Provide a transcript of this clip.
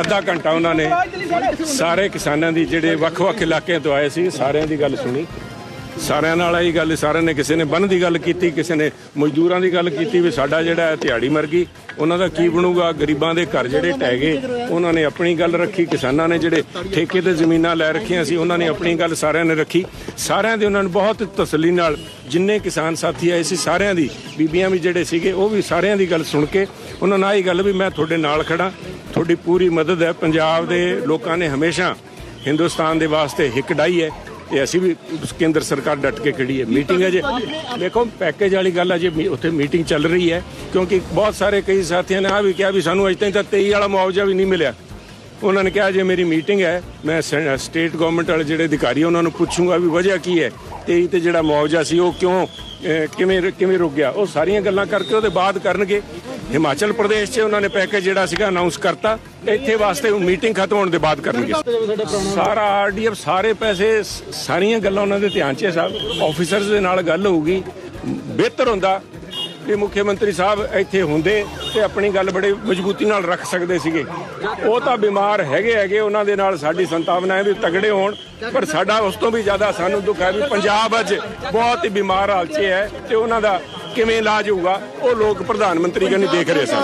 ਅੱਧਾ ਘੰਟਾ ਉਹਨਾਂ ਨੇ ਸਾਰੇ ਕਿਸਾਨਾਂ ਦੀ ਜਿਹੜੇ ਵੱਖ-ਵੱਖ ਇਲਾਕਿਆਂ ਤੋਂ ਆਏ ਸੀ, ਸਾਰਿਆਂ ਦੀ ਗੱਲ ਸੁਣੀ। ਸਾਰਿਆਂ ਨਾਲ ਆਈ ਗੱਲ, ਸਾਰਿਆਂ ਨੇ ਕਿਸੇ ਨੇ ਬੰਨ ਦੀ ਗੱਲ ਕੀਤੀ, ਕਿਸੇ ਨੇ ਮਜ਼ਦੂਰਾਂ ਦੀ ਗੱਲ ਕੀਤੀ ਵੀ ਸਾਡਾ ਜਿਹੜਾ ਹੈ ਦਿਹਾੜੀ ਮਰ ਗਈ। ਉਹਨਾਂ ਦਾ ਕੀ ਬਣੂਗਾ? ਗਰੀਬਾਂ ਦੇ ਘਰ ਜਿਹੜੇ ਟਹਿ ਗਏ, ਉਹਨਾਂ ਨੇ ਆਪਣੀ ਗੱਲ ਰੱਖੀ, ਕਿਸਾਨਾਂ ਨੇ ਜਿਹੜੇ ਠੇਕੇ ਤੇ ਜ਼ਮੀਨਾਂ ਲੈ ਰੱਖੀਆਂ ਸੀ, ਉਹਨਾਂ ਨੇ ਆਪਣੀ ਗੱਲ ਸਾਰਿਆਂ ਨੇ ਰੱਖੀ। ਸਾਰਿਆਂ ਦੇ ਉਹਨਾਂ ਨੂੰ ਬਹੁਤ ਤਸੱਲੀ ਨਾਲ ਜਿੰਨੇ ਕਿਸਾਨ ਸਾਥੀ ਆਏ ਸੀ, ਸਾਰਿਆਂ ਦੀ, ਬੀਬੀਆਂ ਵੀ ਜਿਹੜੇ ਸੀਗੇ, ਉਹ ਵੀ ਸਾਰਿਆਂ ਦੀ ਗੱਲ ਸੁਣ ਕੇ ਉਹਨਾਂ ਨਾਲ ਇਹ ਗੱਲ ਵੀ ਮੈਂ ਤੁਹਾਡੇ ਨਾਲ ਖੜਾ ਤੁਹਾਡੀ ਪੂਰੀ ਮਦਦ ਹੈ। ਪੰਜਾਬ ਦੇ ਲੋਕਾਂ ਨੇ ਹਮੇਸ਼ਾ ਹਿੰਦੁਸਤਾਨ ਦੇ ਵਾਸਤੇ ਹਿੱਕ ਡਾਈ ਹੈ। ਇਹ ਅਸੀਂ ਵੀ ਕੇਂਦਰ ਸਰਕਾਰ ਡਟ ਕੇ ਖੜੀ ਹੈ। ਮੀਟਿੰਗ ਹੈ ਜੇ। ਦੇਖੋ ਪੈਕੇਜ ਵਾਲੀ ਗੱਲ ਅਜੇ ਉੱਥੇ ਮੀਟਿੰਗ ਚੱਲ ਰਹੀ ਹੈ। ਕਿਉਂਕਿ ਬਹੁਤ ਸਾਰੇ ਕਈ ਸਾਥੀਆਂ ਨੇ ਆ ਵੀ ਕਿਹਾ ਵੀ ਸਾਨੂੰ ਅਜੇ ਤਾਈਂ ਤਾਂ 23 ਵਾਲਾ ਮੁਆਵਜ਼ਾ ਵੀ ਨਹੀਂ ਮਿਲਿਆ। ਉਹਨਾਂ ਨੇ ਕਿਹਾ, ਜੇ ਮੇਰੀ ਮੀਟਿੰਗ ਹੈ, ਮੈਂ ਸ- ਸਟੇਟ ਗਵਰਨਮੈਂਟ ਵਾਲੇ ਜਿਹੜੇ ਅਧਿਕਾਰੀ ਉਹਨਾਂ ਨੂੰ ਪੁੱਛੂੰਗਾ ਵੀ ਵਜ੍ਹਾ ਕੀ ਹੈ? 23 ਤੇ ਜਿਹੜਾ ਮੁਆਵਜ਼ਾ ਸੀ, ਉਹ ਕਿਉਂ ਕਿਵੇਂ ਕਿਵੇਂ ਰੁਕ ਗਿਆ? ਉਹ ਸਾਰੀਆਂ ਗੱਲਾਂ ਕਰਕੇ ਉਹਦੇ ਬਾਅਦ ਕਰਨਗੇ। ਹਿਮਾਚਲ ਪ੍ਰਦੇਸ਼ 'ਚ ਉਹਨਾਂ ਨੇ ਪੈਕੇਜ ਜਿਹੜਾ ਸੀਗਾ ਅਨਾਉਂਸ ਕਰਤਾ ਇੱਥੇ ਵਾਸਤੇ ਮੀਟਿੰਗ ਖਤਮ ਹੋਣ ਦੇ ਬਾਅਦ ਕਰਨਗੇ। ਸਾਰਾ ਆਰਡੀਐਫ ਸਾਰੇ ਪੈਸੇ, ਸਾਰੀਆਂ ਗੱਲਾਂ ਉਹਨਾਂ ਦੇ ਧਿਆਨ 'ਚ ਹੈ ਸਾਹਿਬ ਆਫੀਸਰਸ ਦੇ ਨਾਲ ਗੱਲ ਹੋਊਗੀ, ਬਿਹਤਰ ਹੁੰਦਾ ਕਿ ਮੁੱਖ ਮੰਤਰੀ ਸਾਹਿਬ ਇੱਥੇ ਹੁੰਦੇ ਤੇ ਆਪਣੀ ਗੱਲ ਬੜੇ ਮਜ਼ਬੂਤੀ ਨਾਲ ਰੱਖ ਸਕਦੇ ਸੀਗੇ। ਉਹ ਤਾਂ ਬਿਮਾਰ ਹੈਗੇ ਹੈਗੇ, ਉਹਨਾਂ ਦੇ ਨਾਲ ਸਾਡੀ ਸੰਤਾਵਨਾ ਹੈ ਵੀ ਤਗੜੇ ਹੋਣ, ਪਰ ਸਾਡਾ ਉਸ ਤੋਂ ਵੀ ਜ਼ਿਆਦਾ ਸਾਨੂੰ ਦੁੱਖ ਹੈ ਵੀ ਪੰਜਾਬ ਅੱਜ ਬਹੁਤ ਹੀ ਬਿਮਾਰ ਹਾਲ 'ਚ ਹੈ ਤੇ ਉਹਨਾਂ ਦਾ ਕਿਵੇਂ ਇਲਾਜ ਹੋਊਗਾ ਉਹ ਲੋਕ ਪ੍ਰਧਾਨ ਮੰਤਰੀ ਕਨੀ ਦੇਖ ਰਹੇ ਸਨ।